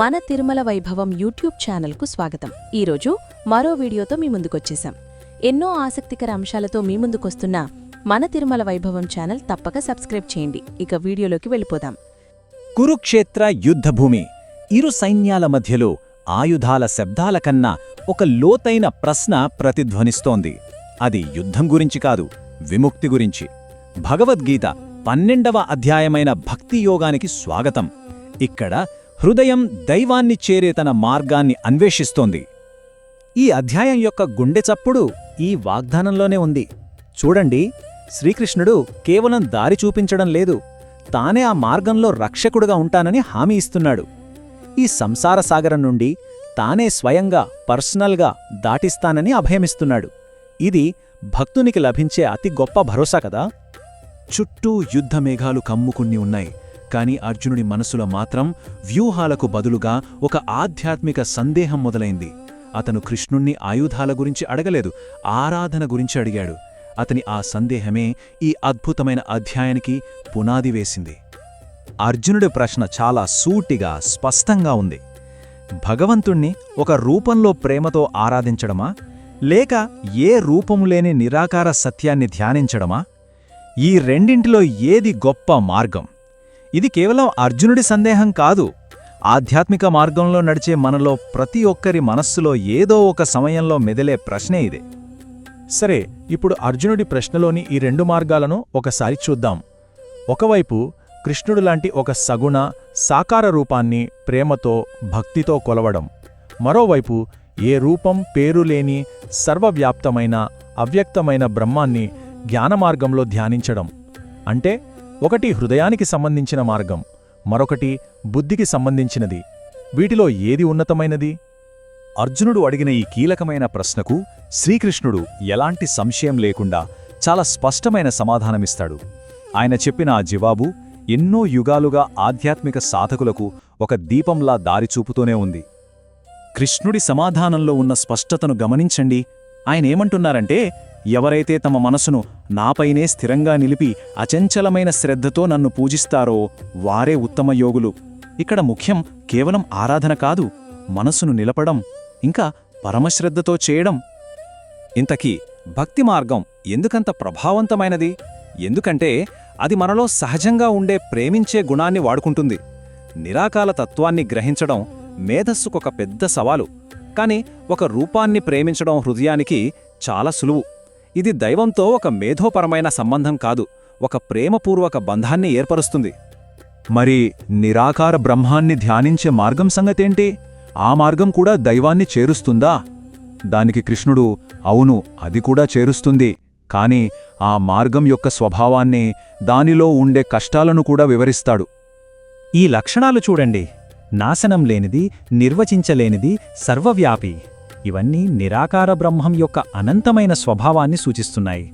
మన తిరుమల వైభవం యూట్యూబ్ ఛానల్కు స్వాగతం. ఈరోజు మరో వీడియోతో మీ ముందుకొచ్చేశాం. ఎన్నో ఆసక్తికర అంశాలతో మీ ముందుకొస్తున్న మన తిరుమల వైభవం ఛానల్ తప్పక సబ్స్క్రైబ్ చేయండి. ఇక వీడియోలోకి వెళ్ళిపోదాం. కురుక్షేత్ర యుద్ధభూమి. ఇరు సైన్యాల మధ్యలో ఆయుధాల శబ్దాల కన్నా ఒక లోతైన ప్రశ్న ప్రతిధ్వనిస్తోంది. అది యుద్ధం గురించి కాదు విముక్తి గురించి. భగవద్గీత పన్నెండవ అధ్యాయమైన భక్తి యోగానికి స్వాగతం. ఇక్కడ హృదయం దైవాన్ని చేరే తన మార్గాన్ని అన్వేషిస్తోంది. ఈ అధ్యాయం యొక్క గుండె చప్పుడు ఈ వాగ్దానంలోనే ఉంది. చూడండి శ్రీకృష్ణుడు కేవలం దారి చూపించడం లేదు తానే ఆ మార్గంలో రక్షకుడుగా ఉంటానని హామీ ఇస్తున్నాడు. ఈ సంసార సాగరం నుండి తానే స్వయంగా పర్సనల్గా దాటిస్తానని అభయమిస్తున్నాడు. ఇది భక్తునికి లభించే అతి గొప్ప భరోసా కదా? చుట్టూ యుద్ధమేఘాలు కమ్ముకుని ఉన్నాయి. కాని అర్జునుడి మనసులో మాత్రం వ్యూహాలకు బదులుగా ఒక ఆధ్యాత్మిక సందేహం మొదలైంది. అతను కృష్ణుణ్ణి ఆయుధాల గురించి అడగలేదు ఆరాధన గురించి అడిగాడు. అతని ఆ సందేహమే ఈ అద్భుతమైన అధ్యాయానికి పునాది వేసింది. అర్జునుడి ప్రశ్న చాలా సూటిగా స్పష్టంగా ఉంది. భగవంతుణ్ణి ఒక రూపంలో ప్రేమతో ఆరాధించడమా? లేక ఏ రూపములేని నిరాకార సత్యాన్ని ధ్యానించడమా? ఈ రెండింటిలో ఏది గొప్ప మార్గం? ఇది కేవలం అర్జునుడి సందేహం కాదు. ఆధ్యాత్మిక మార్గంలో నడిచే మనలో ప్రతి ఒక్కరి మనస్సులో ఏదో ఒక సమయంలో మెదిలే ప్రశ్నే ఇదే. సరే ఇప్పుడు అర్జునుడి ప్రశ్నలోని ఈ రెండు మార్గాలను ఒకసారి చూద్దాం. ఒకవైపు కృష్ణుడు లాంటి ఒక సగుణ సాకార రూపాన్ని ప్రేమతో భక్తితో కొలవడం. మరోవైపు ఏ రూపం పేరు లేని సర్వవ్యాప్తమైన అవ్యక్తమైన బ్రహ్మాన్ని జ్ఞానమార్గంలో ధ్యానించడం. అంటే ఒకటి హృదయానికి సంబంధించిన మార్గం మరొకటి బుద్ధికి సంబంధించినది. వీటిలో ఏది ఉన్నతమైనది? అర్జునుడు అడిగిన ఈ కీలకమైన ప్రశ్నకు శ్రీకృష్ణుడు ఎలాంటి సంశయం లేకుండా చాలా స్పష్టమైన సమాధానమిస్తాడు. ఆయన చెప్పిన ఆ జవాబు ఎన్నో యుగాలుగా ఆధ్యాత్మిక సాధకులకు ఒక దీపంలా దారిచూపుతూనే ఉంది. కృష్ణుడి సమాధానంలో ఉన్న స్పష్టతను గమనించండి. ఆయనేమంటున్నారంటే ఎవరైతే తమ మనసును నాపైనే స్థిరంగా నిలిపి అచంచలమైన శ్రద్ధతో నన్ను పూజిస్తారో వారే ఉత్తమ యోగులు. ఇక్కడ ముఖ్యం కేవలం ఆరాధన కాదు మనసును నిలపడం ఇంకా పరమశ్రద్ధతో చేయడం. ఇంతకీ భక్తి మార్గం ఎందుకంత ప్రభావవంతమైనది? ఎందుకంటే అది మనలో సహజంగా ఉండే ప్రేమించే గుణాన్ని వాడుకుంటుంది. నిరాకాల తత్వాన్ని గ్రహించడం మేధస్సుకొక పెద్ద సవాలు. కాని ఒక రూపాన్ని ప్రేమించడం హృదయానికి చాలా సులువు. ఇది దైవంతో ఒక మేధోపరమైన సంబంధం కాదు ఒక ప్రేమపూర్వక బంధాన్ని ఏర్పరుస్తుంది. మరి నిరాకార బ్రహ్మాన్ని ధ్యానించే మార్గం సంగతేంటి? ఆ మార్గం కూడా దైవాన్ని చేరుస్తుందా? దానికి కృష్ణుడు అవును అది కూడా చేరుస్తుంది కాని ఆ మార్గం యొక్క స్వభావాన్ని దానిలో ఉండే కష్టాలను కూడా వివరిస్తాడు. ఈ లక్షణాలు చూడండి. నాశనం లేనిది నిర్వచించలేనిది సర్వవ్యాపి. ఇవన్నీ నిరాకార బ్రహ్మం యొక్క అనంతమైన స్వభావాన్ని సూచిస్తున్నాయి.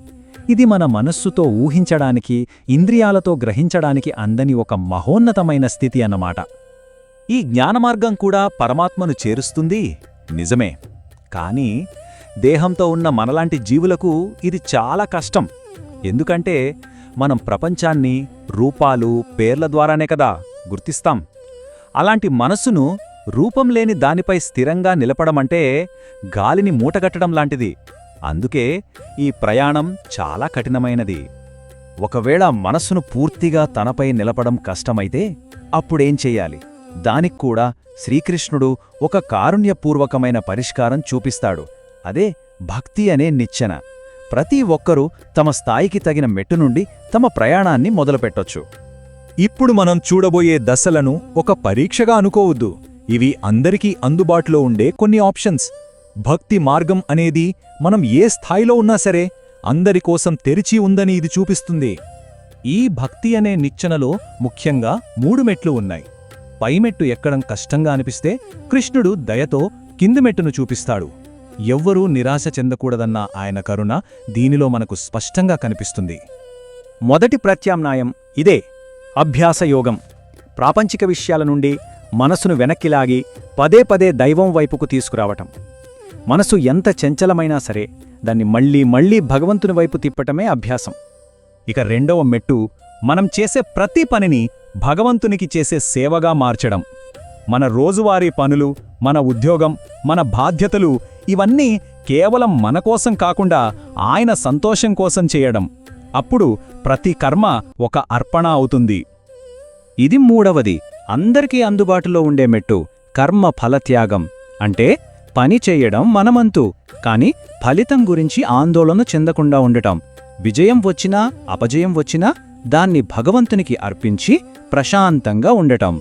ఇది మన మనస్సుతో ఊహించడానికి ఇంద్రియాలతో గ్రహించడానికి అందని ఒక మహోన్నతమైన స్థితి అన్నమాట. ఈ జ్ఞానమార్గం కూడా పరమాత్మను చేరుస్తుంది? నిజమే. కాని దేహంతో ఉన్న మనలాంటి జీవులకు ఇది చాలా కష్టం. ఎందుకంటే మనం ప్రపంచాన్ని రూపాలు పేర్ల ద్వారానే కదా గుర్తిస్తాం. అలాంటి మనస్సును రూపం లేని దానిపై స్థిరంగా నిలపడమంటే గాలిని మూటగట్టడం లాంటిది. అందుకే ఈ ప్రయాణం చాలా కఠినమైనది. ఒకవేళ మనస్సును పూర్తిగా తనపై నిలపడం కష్టమైతే అప్పుడేం చెయ్యాలి దానిక్కూడా శ్రీకృష్ణుడు ఒక కారుణ్యపూర్వకమైన పరిష్కారం చూపిస్తాడు. అదే భక్తి అనే నిచ్చెన. ప్రతి ఒక్కరూ తమ స్థాయికి తగిన మెట్టు నుండి తమ ప్రయాణాన్ని మొదలుపెట్టొచ్చు. ఇప్పుడు మనం చూడబోయే దశలను ఒక పరీక్షగా అనుకోవద్దు. ఇవి అందరికీ అందుబాటులో ఉండే కొన్ని ఆప్షన్స్. భక్తి మార్గం అనేది మనం ఏ స్థాయిలో ఉన్నా సరే అందరి కోసం తెరిచి ఉందని ఇది చూపిస్తుంది. ఈ భక్తి అనే నిచ్చెనలో ముఖ్యంగా మూడు మెట్లు ఉన్నాయి. పైమెట్టు ఎక్కడం కష్టంగా అనిపిస్తే కృష్ణుడు దయతో కింది మెట్టును చూపిస్తాడు. ఎవ్వరూ నిరాశ చెందకూడదన్న ఆయన కరుణ దీనిలో మనకు స్పష్టంగా కనిపిస్తుంది. మొదటి ప్రత్యామ్నాయం ఇదే. అభ్యాసయోగం. ప్రాపంచిక విషయాల నుండి మనసును వెనక్కిలాగి పదే పదే దైవం వైపుకు తీసుకురావటం. మనసు ఎంత చంచలమైనా సరే దాన్ని మళ్ళీ మళ్ళీ భగవంతుని వైపు తిప్పటమే అభ్యాసం. ఇక రెండవ మెట్టు మనం చేసే ప్రతి పనిని భగవంతునికి చేసే సేవగా మార్చడం. మన రోజువారీ పనులు మన ఉద్యోగం మన బాధ్యతలు ఇవన్నీ కేవలం మన కోసం కాకుండా ఆయన సంతోషం కోసం చేయడం. అప్పుడు ప్రతి కర్మ ఒక అర్పణ అవుతుంది. ఇది మూడవది. అందరికీ అందుబాటులో ఉండే మెట్టు కర్మ ఫలత్యాగం. అంటే పని చేయడం మనమంతు కాని ఫలితం గురించి ఆందోళన చెందకుండా ఉండటం. విజయం వచ్చినా అపజయం వచ్చినా దాన్ని భగవంతునికి అర్పించి ప్రశాంతంగా ఉండటం.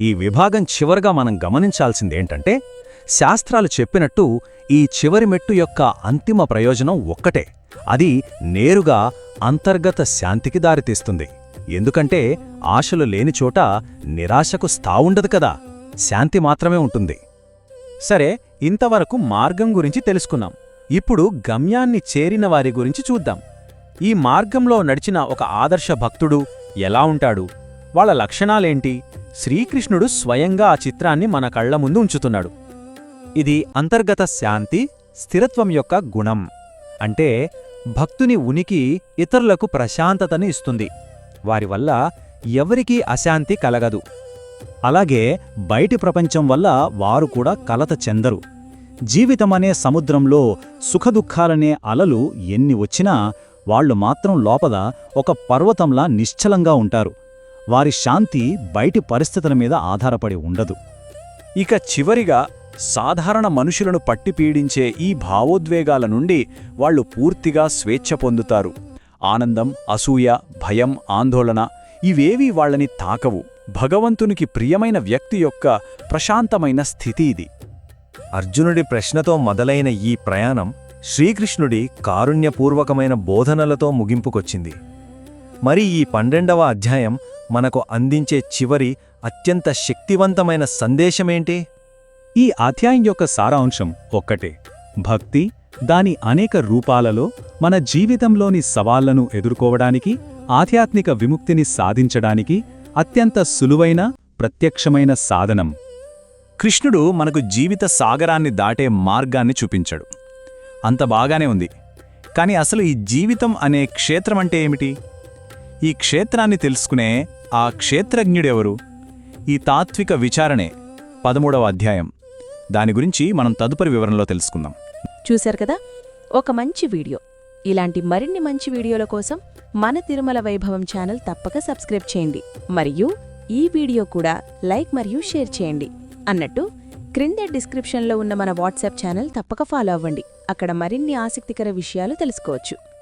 ఈ విభాగం చివరగా మనం గమనించాల్సిందేంటంటే శాస్త్రాలు చెప్పినట్టు ఈ చివరి మెట్టు యొక్క అంతిమ ప్రయోజనం ఒక్కటే. అది నేరుగా అంతర్గత శాంతికి దారితీస్తుంది. ఎందుకంటే ఆశలు లేని చోట నిరాశకు స్థావుండదు కదా. శాంతి మాత్రమే ఉంటుంది. సరే ఇంతవరకు మార్గం గురించి తెలుసుకున్నాం. ఇప్పుడు గమ్యాన్ని చేరిన వారి గురించి చూద్దాం. ఈ మార్గంలో నడిచిన ఒక ఆదర్శ భక్తుడు ఎలా ఉంటాడు? వాళ్ళ లక్షణాలేంటి? శ్రీకృష్ణుడు స్వయంగా ఆ చిత్రాన్ని మన కళ్ళ ముందు ఉంచుతున్నాడు. ఇది అంతర్గత శాంతి స్థిరత్వం యొక్క గుణం. అంటే భక్తుని ఉనికి ఇతరులకు ప్రశాంతతని ఇస్తుంది. వారి వల్ల ఎవరికీ అశాంతి కలగదు. అలాగే బయటి ప్రపంచం వల్ల వారు కూడా కలత చెందరు. జీవితమనే సముద్రంలో సుఖదుఖాలనే అలలు ఎన్ని వచ్చినా వాళ్ళు మాత్రం లోపల ఒక పర్వతంలా నిశ్చలంగా ఉంటారు. వారి శాంతి బయటి పరిస్థితుల మీద ఆధారపడి ఉండదు. ఇక చివరిగా సాధారణ మనుషులను పట్టిపీడించే ఈ భావోద్వేగాల నుండి వాళ్ళు పూర్తిగా స్వేచ్ఛ పొందుతారు. ఆనందం అసూయ భయం ఆందోళన ఇవేవీ వాళ్ళని తాకవు. భగవంతునికి ప్రియమైన వ్యక్తి యొక్క ప్రశాంతమైన స్థితి ఇది. అర్జునుడి ప్రశ్నతో మొదలైన ఈ ప్రయాణం శ్రీకృష్ణుడి కారుణ్యపూర్వకమైన బోధనలతో ముగింపుకొచ్చింది. మరి ఈ పన్నెండవ అధ్యాయం మనకు అందించే చివరి అత్యంత శక్తివంతమైన సందేశమేంటి? ఈ అధ్యాయం యొక్క సారాంశం ఒక్కటే. భక్తి దాని అనేక రూపాలలో మన జీవితంలోని సవాళ్ళను ఎదుర్కోవడానికి ఆధ్యాత్మిక విముక్తిని సాధించడానికి అత్యంత సులువైన ప్రత్యక్షమైన సాధనం. కృష్ణుడు మనకు జీవిత సాగరాన్ని దాటే మార్గాన్ని చూపించాడు. అంత బాగానే ఉంది. కాని అసలు ఈ జీవితం అనే క్షేత్రం అంటే ఏమిటి? ఈ క్షేత్రాన్ని తెలుసుకునే ఆ క్షేత్రజ్ఞుడెవరు? ఈ తాత్విక విచారణే పదమూడవ అధ్యాయం. దాని గురించి మనం తదుపరి వివరణలో తెలుసుకుందాం. చూశారు కదా? ఒక మంచి వీడియో. ఇలాంటి మరిన్ని మంచి వీడియోల కోసం మన తిరుమల వైభవం ఛానల్ తప్పక సబ్స్క్రైబ్ చేయండి. మరియు ఈ వీడియో కూడా లైక్ మరియు షేర్ చేయండి. అన్నట్టు క్రింద డిస్క్రిప్షన్లో ఉన్న మన వాట్సాప్ ఛానల్ తప్పక ఫాలో అవ్వండి. అక్కడ మరిన్ని ఆసక్తికర విషయాలు తెలుసుకోవచ్చు.